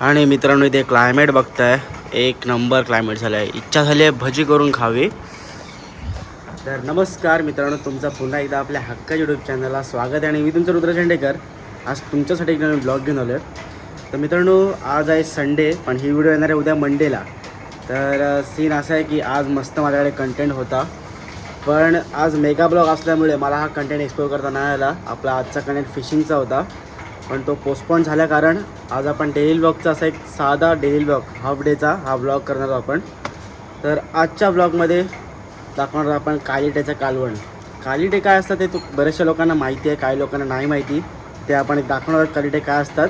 आणि मित्रांनो इथे क्लायमेट बघताय. एक नंबर क्लायमेट झालं आहे. इच्छा झाली आहे भजी करून खावी. तर नमस्कार मित्रांनो तुमचा पुन्हा एकदा आपल्या हक्का यूट्यूब चॅनलला स्वागत आहे. आणि मी तुमचं रुद्र झेंडेकर आज तुमच्यासाठी एक नवीन ब्लॉग घेऊन आलो आहे तर मित्रांनो आज आहे संडे पण ही व्हिडिओ येणार आहे उद्या मंडेला तर सीन असा आहे की आज मस्त माझ्याकडे कंटेंट होता. पण आज मेगा ब्लॉग असल्यामुळे मला हा कंटेंट एक्सप्लोर करता नाही आला. आपला आजचा कंटेंट फिशिंगचा होता. पण तो पोस्टपोन झाल्या कारण आज आपण डेली ब्लॉगचा असा एक साधा डेली ब्लॉग हाफ डेचा हा ब्लॉग करणार आहोत आपण. तर आजच्या ब्लॉगमध्ये दाखवणार आहोत आपण कालिटेचं कालवण. कालिटे काय असतात ते तू बऱ्याचशा लोकांना माहिती आहे काही लोकांना नाही माहिती. ते आपण एक दाखवणार आहोत कालिटे काय असतात.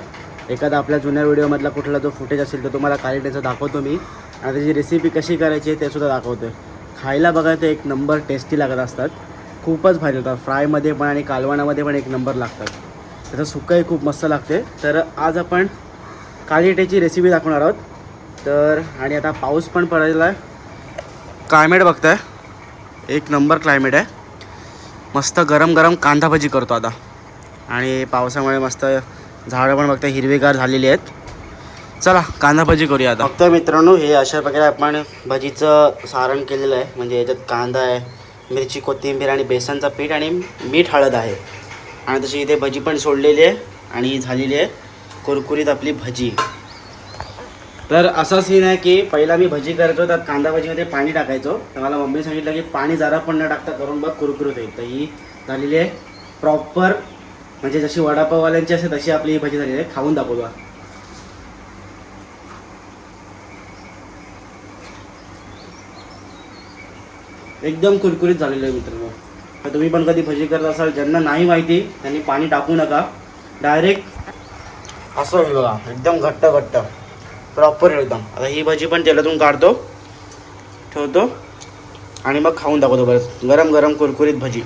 एखादा आपल्या जुन्या व्हिडिओमधला कुठला जो फुटेज असेल तर तुम्हाला कालिटेचं दाखवतो मी. आणि त्याची रेसिपी कशी करायची आहे ते सुद्धा दाखवतो खायला बघा ते एक नंबर टेस्टी लागत असतात. खूपच भारी होतात फ्रायमध्ये पण आणि कालवणामध्ये पण एक नंबर लागतात. त्याचं सुकंही खूप मस्त लागते तर आज आपण कालिटेची रेसिपी दाखवणार आहोत. तर आणि आता पाऊस पण पडायला आहे क्लायमेट बघताय. एक नंबर क्लायमेट आहे. मस्त गरम गरम कांदा भजी करतो आता. आणि पावसामुळे मस्त झाडं पण बघताय हिरवीगार झालेली आहेत. चला कांदा भजी करूया आता. फक्त मित्रांनो हे अशा प्रकारे आपण भजीचं सारण केलेलं आहे. म्हणजे याच्यात कांदा आहे मिरची कोथिंबीर आणि बेसनचं पीठ आणि मीठ हळद आहे. आणि तशी इथे भजी पण सोडलेली आहे आणि झालेली आहे कुरकुरीत आपली भजी. तर असा सीन आहे की पहिला मी भजी करायचो त्यात कांदा भजीमध्ये पाणी टाकायचो. तर मला मम्मी सांगितलं की पाणी जरा पण न टाकता करून बघ कुरकुरीत होईल. तर ही झालेली आहे प्रॉपर म्हणजे जशी वडापाववाल्यांची असते तशी आपली ही भजी झालेली आहे. खाऊन दाखवूया एकदम कुरकुरीत झालेलं आहे मित्रांनो. तर तुम्ही पण कधी भजी करत असाल ज्यांना नाही माहिती त्यांनी पाणी टाकू नका. डायरेक्ट असं होईल बघा एकदम घट्ट घट्ट. प्रॉपर एकदम. आता ही भजी पण तेलातून काढतो ठेवतो आणि मग खाऊन दाखवतो बरं गरम गरम कुरकुरीत भजी.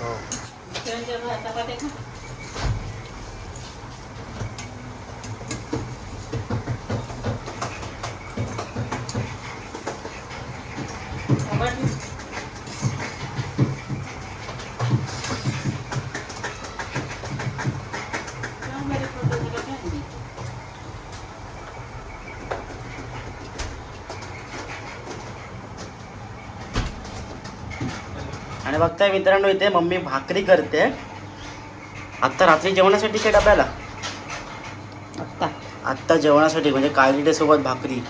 哦先叫他大花看。आणि बघताय मित्रांनो इथे मम्मी भाकरी करते. आत्ता रात्री जेवणासाठी काय डब्याला? आत्ता. आत्ता जेवणासाठी म्हणजे काळीटेसोबत भाकरी.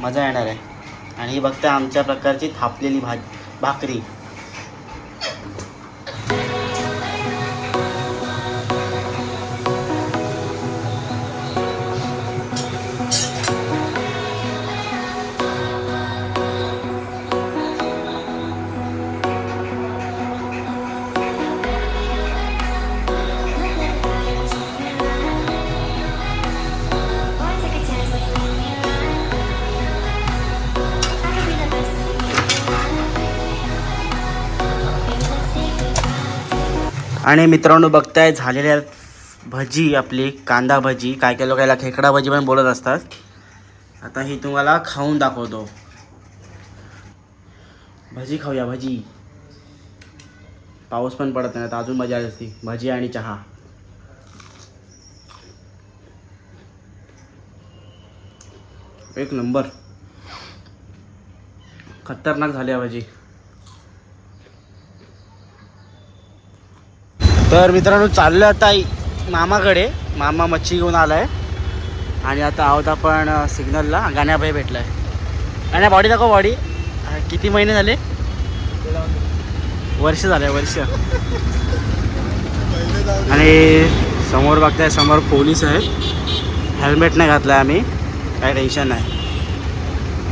मजा येणार आहे. आणि ही बघताय आमच्या प्रकारची थापलेली भाज भाकरी. आणि मित्रांनो बघताय झालेल्या भजी आपली कांदा भजी काय काय लोकांना खेकडा भजी पण बोलत असतात. आता ही तुम्हाला खाऊन दाखवतो. भजी खाऊया भजी. पाऊस पण पडत नाही आता अजून मजा आली असती. भजी आणि चहा. एक नंबर. खतरनाक झाली भजी. तर मित्रांनो चाललं आता मामाकडे. मामा मच्छी घेऊन आलाय. आणि आता आहोत आपण सिग्नलला. गाण्याबाई भेटलाय. गाण्या बॉडी दाखव बॉडी किती महिने झाले? वर्ष झाले वर्ष. आणि समोर बघताय समोर पोलीस आहेत. हेल्मेट नाही घातलाय आम्ही. काही टेन्शन नाही.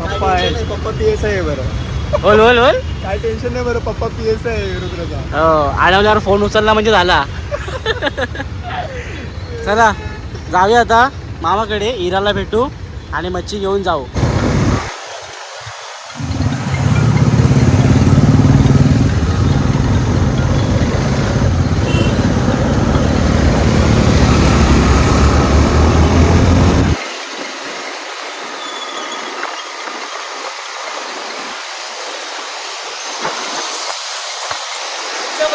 पप्पा आहे पप्पा पी एस आहे बरं. बोल बोल बोल काय टेन्शन नाही बरं पप्पा पी एस आहे रुद्रचा. हो आल्यावर फोन उचलला म्हणजे झाला. चला जाऊया आता मामाकडे इराला भेटू आणि मच्छी घेऊन जाऊ.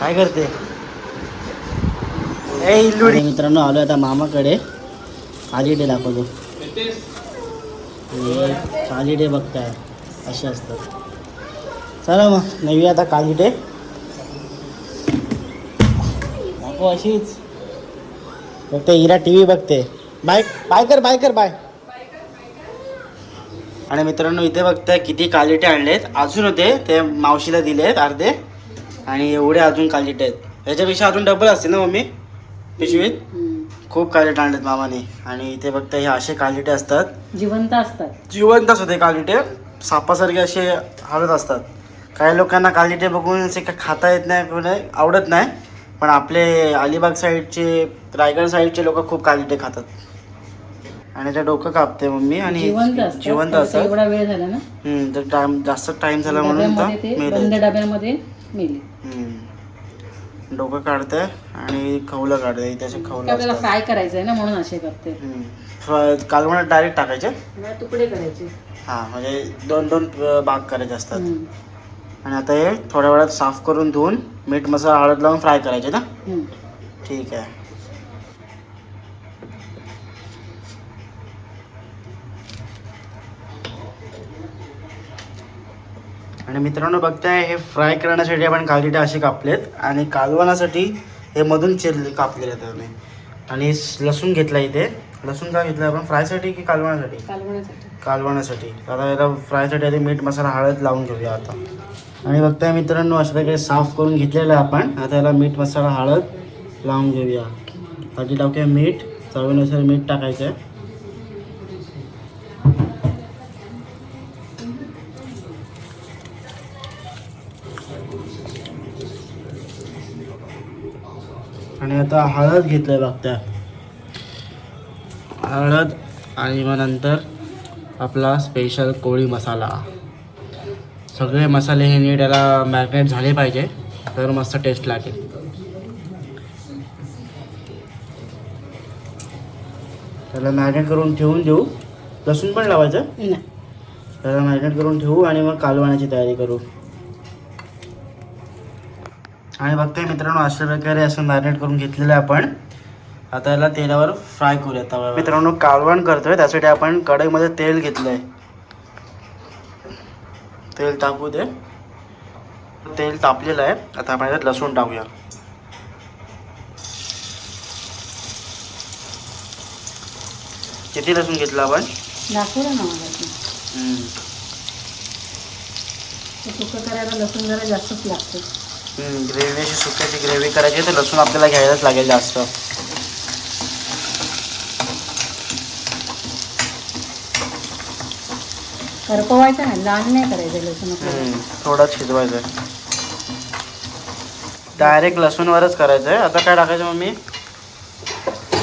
काय करते? मित्रांनो आलो आता मामाकडे. खाली डे दाखवतो. हे खाली डे बघताय. असे असतात. चला मग नवी आता काली डे दाखव अशीच. बघते हिरा टी व्ही बघते. बाय बाय कर बाय कर बाय. आणि मित्रांनो इथे बघताय किती कालिटे आणलेत. अजून होते ते मावशीला दिलेत अर्धे. आणि एवढे अजून कालिटे आहेत. याच्यापेक्षा अजून डबल असते ना मम्मी? पिशवीत? खूप कालिटे आणलेत मामाने. आणि इथे बघता हे असे कालिटे असतात. जिवंत असतात. जिवंतच होते कालिटे सापासारखे असे हलत असतात. काही लोकांना कालिटे बघून असे का खाता येत नाही कोणी आवडत नाही. पण आपले अलिबाग साईडचे रायगड साईडचे लोक खूप कालिटे खातात. आणि ते डोकं कापते मम्मी आणि जिवंत असतात. जिवंत त्याचा असतात. एवढा वेळ झाला ना? हम्म, तर टाइम जास्त टाइम झाला म्हणून डब्यामध्ये ते तर बंद मेले डब्यामध्ये मेले. हम्म. डोकं काढते आणि खवलं काढते त्याचे ते खवलं आपल्याला असतात. फ्राय करायचं आहे ना म्हणून असे करते. हम्म. कालवणात डायरेक्ट टाकायचे. तुकडे करायचे. हां म्हणजे दोन दोन अं, भाग करायचे असतात. हम्म. आणि आता हे थोड्या वेळात साफ करून धुवून मीठ मसाला हळद लावून फ्राय करायचे ना. ठीक आहे. आणि मित्रांनो बघताय हे फ्राय करण्यासाठी आपण कालिटे असे कापलेत आणि कालवणासाठी हे मधून चिरले कापलेले आहेत आम्ही. आणि लसूण घेतला इथे. लसूण का घेतला आपण? फ्रायसाठी की कालवणासाठी कालवण्यासाठी कालवण्यासाठी आता याला फ्रायसाठी आधी मीठ मसाला हळद लावून घेऊया आता. आणि बघताय मित्रांनो अशा प्रकारे साफ करून घेतलेलं आहे आपण. आता याला मीठ मसाला हळद लावून घेऊया. आधी टाकूया मीठ. चवीनुसार मीठ टाकायचं आहे आणि आता हळद घेतलं बघत्या. हळद आणि मग नंतर आपला स्पेशल कोळी मसाला. सगळे मसाले हे नीट याला मॅरिनेट झाले पाहिजे तर मस्त टेस्ट लागेल. त्याला मॅरिनेट करून ठेवून देऊ. लसूण पण लावायचं? नाही. त्याला मॅरिनेट करून ठेवू आणि मग कालवण्याची तयारी करू. आणि बघतोय मित्रांनो अशा प्रकारे असं मॅरिनेट करून घेतलेलं आहे आपण. आता याला तेलावर फ्राय करूया मित्रांनो कालवण करतोय त्यासाठी आपण कढईमध्ये तेल घेतलंय. तेल टाकू दे. तेल तापलेलं आहे. आता आपण याच्यात लसूण टाकूया. किती लसूण घेतला आपण? दाखवलं ना मला ते. हम्म. ते सुकं करायला लसूण जरा जास्तच लागतं. ग्रेव्ही अशी सुक्याची ग्रेव्ही करायची आहे, तर लसूण आपल्याला घ्यायलाच लागेल जास्त. करपवायचं नाही लाल नाही करायचं लसूण आपल्याला. शिजवायचं आहे. डायरेक्ट लसूणवरच करायचं आहे. आता काय टाकायचं मम्मी?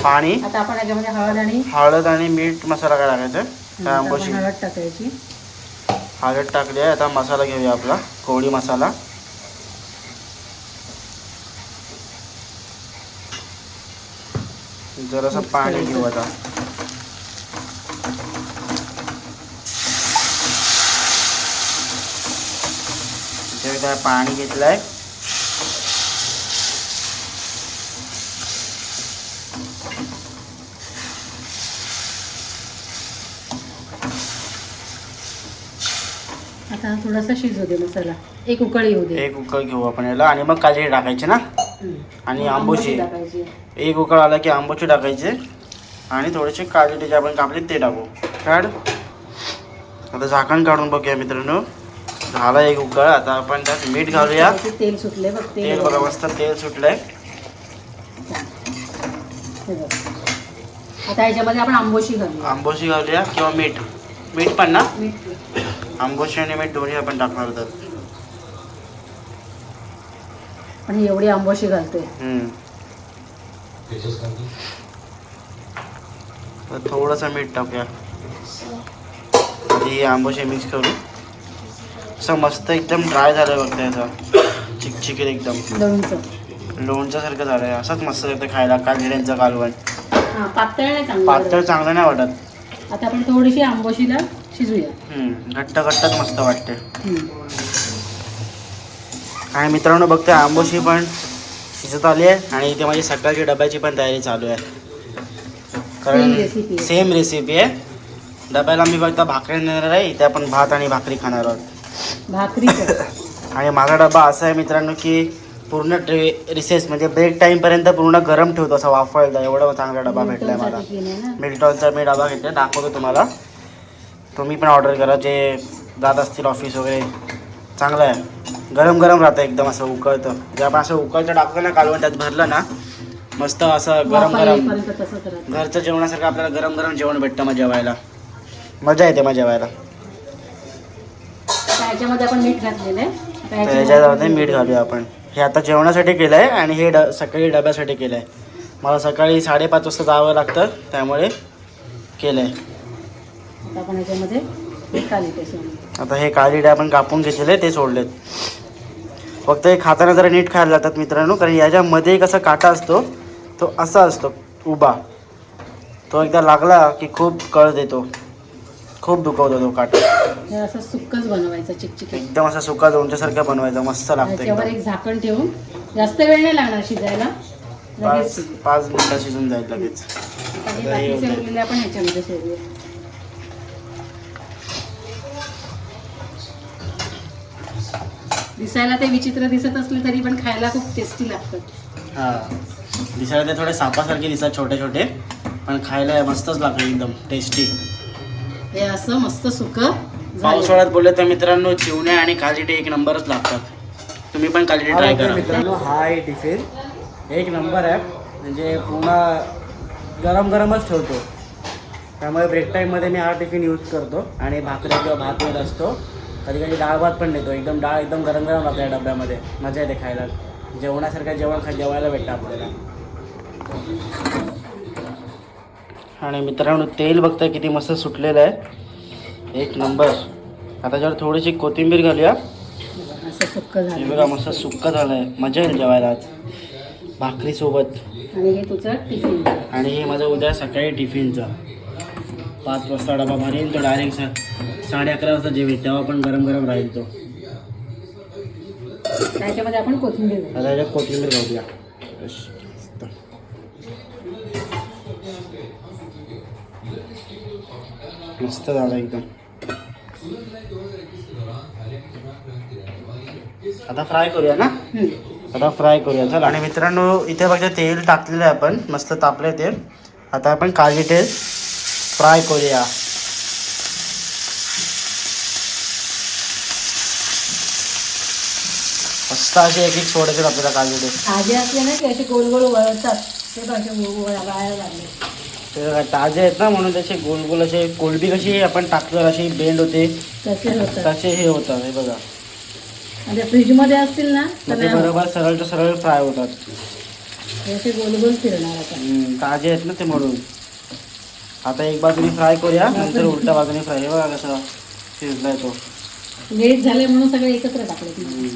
पाणी. आता आपण याच्यामध्ये हळद आणि हळद आणि मीठ मसाला काय टाकायचं? काय आता आपण आंबोशी हळद टाकायची. हळद टाकली आहे. आता मसाला घेऊया आपला. कोळी मसाला. जरासं पाणी. घेऊ आता. काय पाणी घेतलंय. आता थोडासा शिजू दे मसाला. एक उकळी येऊ दे. एक उकळ घेऊ आपण याला. आणि मग काजळी टाकायची ना. आणि टाकायची. एक उकळ आला की आंबोची टाकायचे. आणि थोडेसे काजू जे आपण कापले ते टाकू. काढ आता झाकण काढून बघूया मित्रांनो. झाला एक उकळ. आता आपण त्यात मीठ घालूया. तेल सुटले बघ तेल. बघा मस्त तेल सुटलंय. आता ह्याच्यामध्ये आपण आंबोशी घालूया. आंबोशी घालूया किंवा मीठ. मीठ पण ना? आंबोशी आणि मीठ दोन्ही आपण टाकणार होतात ही एवढी आंबोशी. तर थोडंसं मीठ टाकूया. आधी आंबोशी मिक्स करू असं मस्त एकदम ड्राय झालं बघता याचा चिकचिकीत एकदम. लोणचं. लोणच्यासारखं झालं आहे असंच मस्त लागतं खायला. कालड्यांचं कालवण हा पातळ नाही चांगलं पातळ चांगलं नाही वाटत. आता आपण थोडीशी आंबोशीला शिजूया. हम्म, घट्ट घट्टच मस्त वाटते. हम्म. आणि मित्रांनो बघतोय आंबोशी पण शिजत आली आहे आणि इथे माझी सकाळची डब्याची पण तयारी चालू आहे. Same recipe आहे. सेम रेसिपी आहे. डब्याला मी फक्त भाकरी नेणार आहे. इथे आपण भात आणि भाकरी खाणार आहोत. भाकरी कर. आणि माझा डबा असा आहे मित्रांनो की पूर्ण ट्रे रिसेस म्हणजे ब्रेक टाईमपर्यंत पूर्ण गरम ठेवतो असा वाफवायला. एवढा चांगला डबा भेटला आहे मला. मिल्टॉनचा मी डबा घेतला दाखवतो तुम्हाला. तुम्ही पण ऑर्डर करा जे जात असतील ऑफिस वगैरे. चांगलं आहे. गरम गरम राहतं एकदम असं उकळतं. जे आपण असं उकळतं टाकतो ना कालवण त्यात भरलं ना मस्त असं गरम गरम. घरचं जेवणासारखं आपल्याला गरम गरम जेवण भेटतं मग जेवायला. मजा येते मग जेवायला. ह्याच्यामध्ये आपण मीठ घातलेलं आहे. आता तर ह्याच्यामध्ये ह्याच्यामध्ये मीठ घालूया आपण. हे आता जेवणासाठी केलं आहे आणि हे ड सकाळी डब्यासाठी केलं आहे मला सकाळी साडेपाच वाजता जावं लागतं त्यामुळे केलं आहे आता आपण ह्याच्यामध्ये हे आता हे काळी डाळ आपण कापून घेतलेले ते सोडलेत. फक्त हे खाताना जरा नीट खायला लागतात मित्रांनो कारण याच्यामध्ये कसा काटा असतो तो असा असतो उभा. तो एकदा लागला की खूप कळ देतो खूप दुखवतो तो काटा. हे असं सुक्कच बनवायचं चिकचिक एकदम असा सुका लोणच्यासारखं बनवायचा मस्त लागतं एकदम. एक झाकण ठेवून जास्त वेळ नाही लागणार शिजायला. लगेच पाच शिजेल. पाच मिनिटं शिजून जाईल लगेच. आता हे आता बाकीचे होतंय. उरलेले आपण ह्याच्यामध्ये सोडूया. दिसायला ते विचित्र दिसत असले तरी पण खायला खूप टेस्टी लागतात हां. दिसायला ते थोडे सापासारखे दिसतात छोटे छोटे पण खायला मस्तच लागतं एकदम टेस्टी हे असं मस्त सुक पावसाळ्यात बोलले तर मित्रांनो चिवणे आणि कालिटे एक नंबरच लागतात. तुम्ही पण कालिटे ट्राय करा. मित्रांनो हा आहे टिफिन एक नंबर आहे म्हणजे पूर्ण गरम गरमच ठेवतो. त्यामुळे ब्रेक टाईममध्ये मी हा टिफिन यूज करतो. आणि भाकरी किंवा भात येत असतो कधी कधी डाळ भात पण देतो एकदम डाळ एकदम गरम गरम लागतं या डब्यामध्ये. मजा येते खायला. जेवणासारखं जेवण खा जेवायला भेटतं आपल्याला. आणि मित्रांनो तेल बघता किती मस्त सुटलेलं आहे. एक नंबर. आता जर थोडीशी कोथिंबीर घालूया. बघा मस्त सुक्क झालं आहे मजा येईल जेवायला आज. भाकरीसोबत. आणि हे तुझं टिफिन आणि हे माझं उद्या सकाळी टिफिनचा. पाच वाजता डबा भरेल तो डायरेक्ट सा साडे अकरा वाजता जेवेल तेव्हा पण गरम गरम राहील तो. त्याच्यामध्ये आपण कोथिंबीर कोथिंबीर घालूया. मस्त. झालं एकदम. आता फ्राय करूया ना? हम्म. आता फ्राय करूया. चल. आणि मित्रांनो इथे बघा तेल टाकलेलं आहे आपण. मस्त तापलं तेल. आता आपण काळजी तेल फ्राय करूया. मस्त असे एक एक सोडायचे आपल्याला काळजी तेल. ताजे असले ना की असे गोल गोल वळतात. ते वळायला लागले. ताजे आहेत ना म्हणून त्याचे गोल गोल असे कोलबी कशी आपण टाकलं अशी बेंड होते. तसे होतात. तसे हे होतात हे बघा. आणि फ्रीजमध्ये असतील ना मग ते. बरोबर सरळ सरळ फ्राय होतात. हे असे गोल गोल फिरणार आता. हम्म, ताजे आहेत ना ते म्हणून. आता एक बाजूने फ्राय करूया नंतर उलट्या बाजूने फ्राय हे बघा कसं शिजलाय तो. लेट झाले म्हणून सगळे एकत्र टाकले. हम्म.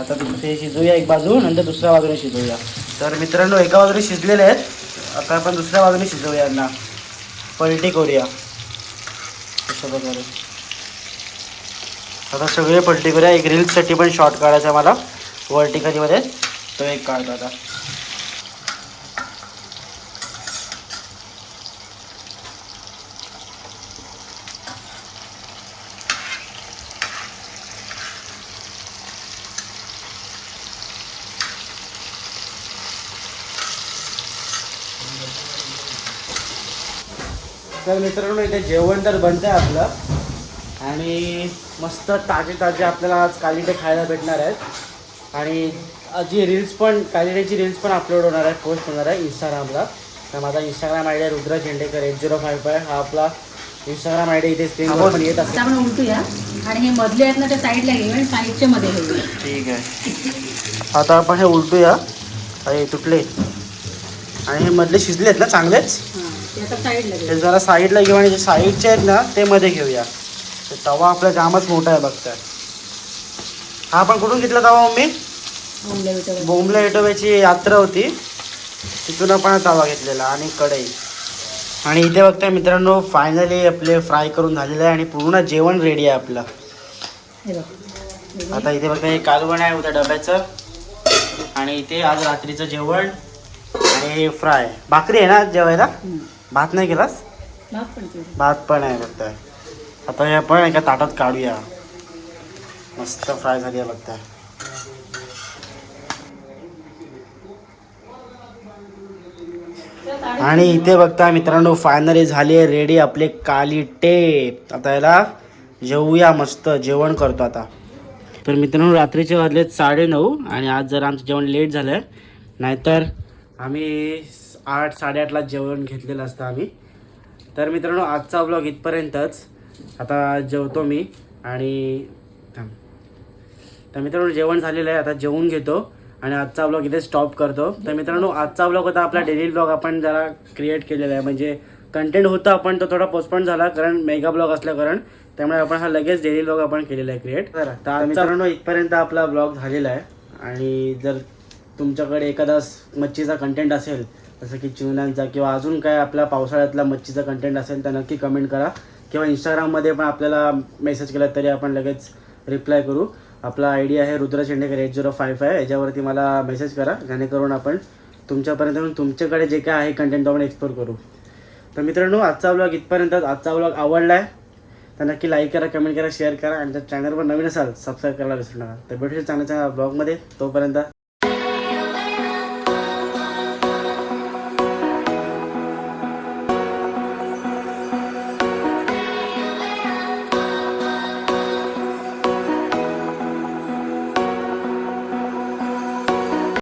आता ते शिजवूया एक बाजू नंतर दुसऱ्या बाजूने शिजवूया तर मित्रांनो एका बाजूने शिजलेले आहेत. आता आपण दुसऱ्या बाजूने शिजवूया यांना. पलटी करूया. अशा प्रकारे. आता सगळे पलटी करूया. एक रील्ससाठी पण शॉर्ट काढायचा आहे मला. वर्टिकलीमध्ये तो एक काढतो आता. तर मित्रांनो इथे जेवण तर बनतं आहे आपलं. आणि मस्त ताजे ताजे आपल्याला आज कालिटे खायला भेटणार आहेत. आणि जी रील्स पण कालिडेची रील्स पण अपलोड होणार आहे पोस्ट होणार आहे इंस्टाग्रामला तर माझा इंस्टाग्राम आय डी आहे Rudra Zendekar at zero five five हा आपला इंस्टाग्राम आय डी इथे स्क्रीनवर पण येत असेल. आता आपण उलटूया. आणि हे मधले आहेत ना ते साईडला आणि साईडच्या मध्ये घेऊया. ठीक आहे. आता आपण हे उलटूया. अरे तुटले. आणि हे मधले शिजले आहेत ना चांगलेच? हां. ते जरा साईडला घेऊ आणि जे साईडचे आहेत ना ते मध्ये घेऊया. तवा आपला जामच मोठा आहे बघताय हा आपण कुठून घेतला तवा मम्मी. बोंबला इटोब्याची यात्रा होती. तिथून आपण तवा घेतलेला आणि कढई. आणि इथे बघताय मित्रांनो फायनली आपले फ्राय करून झालेलं आहे आणि पूर्ण जेवण रेडी आहे आपलं. हे आता इथे बघता हे कालवण आहे उद्या डब्याचं. आणि इथे आज रात्रीचं जेवण आणि फ्राय भाकरी आहे ना जेवायला. भात नाही केलास? भात पण केलं. भात पण आहे बघताय आता हे आपण एका ताटात काढूया. मस्त फ्राय झाली आहे बघताय आणि इथे बघता मित्रांनो फायनली झाली आहे रेडी आपले काली टेप आता याला जेवूया मस्त जेवण करतो आता. तर मित्रांनो रात्रीचे वाजलेत साडे नऊ आणि आज जरा आमचं जेवण लेट झालं नाहीतर आम्ही आठ साडेआठला जेवण घेतलेलं असतं आम्ही. तर मित्रांनो आजचा ब्लॉग इथपर्यंतच. आता जेवतो मी आणि. तर मित्रांनो जेवण झालेलं आहे. आता जेवून घेतो आणि आजचा ब्लॉग इथे स्टॉप करतो. तर मित्रांनो आजचा ब्लॉग होता. आपला डेली ब्लॉग आपण जरा क्रिएट केलेला आहे. म्हणजे कंटेंट होता पण तो थोडा पोस्टपोन झाला कारण मेगा ब्लॉग असल्या कारण. त्यामुळे आपण हा लगेच डेली ब्लॉग आपण केलेला आहे क्रिएट तर मित्रांनो इथपर्यंत आपला ब्लॉग झालेला आहे. आणि जर तुमच्याकडे एखादा मच्छीचा कंटेंट असेल जसं की चिवण्यांचा किंवा अजून काय आपल्या पावसाळ्यातला मच्छीचा कंटेंट असेल तर नक्की कमेंट करा. किंवा इंस्टाग्राममध्ये पण आपल्याला मेसेज केला तरी आपण लगेच रिप्लाय करू. आपला आय डी आहे Rudra Shendekar at zero five five याच्यावरती मला मेसेज करा. जेणेकरून आपण तुमच्यापर्यंत तुमच्याकडे जे काय आहे कंटेंट तो आपण एक्सप्लोर करू. तर मित्रांनो आजचा ब्लॉग इथपर्यंत आजचा ब्लॉग आवडला आहे तर नक्की लाईक करा कमेंट करा शेअर करा. आणि जर चॅनलवर नवीन असाल सबस्क्राईब करायला विसरू नका. तर भेटूया चांगल्या चांगल्या ब्लॉगमध्ये तोपर्यंत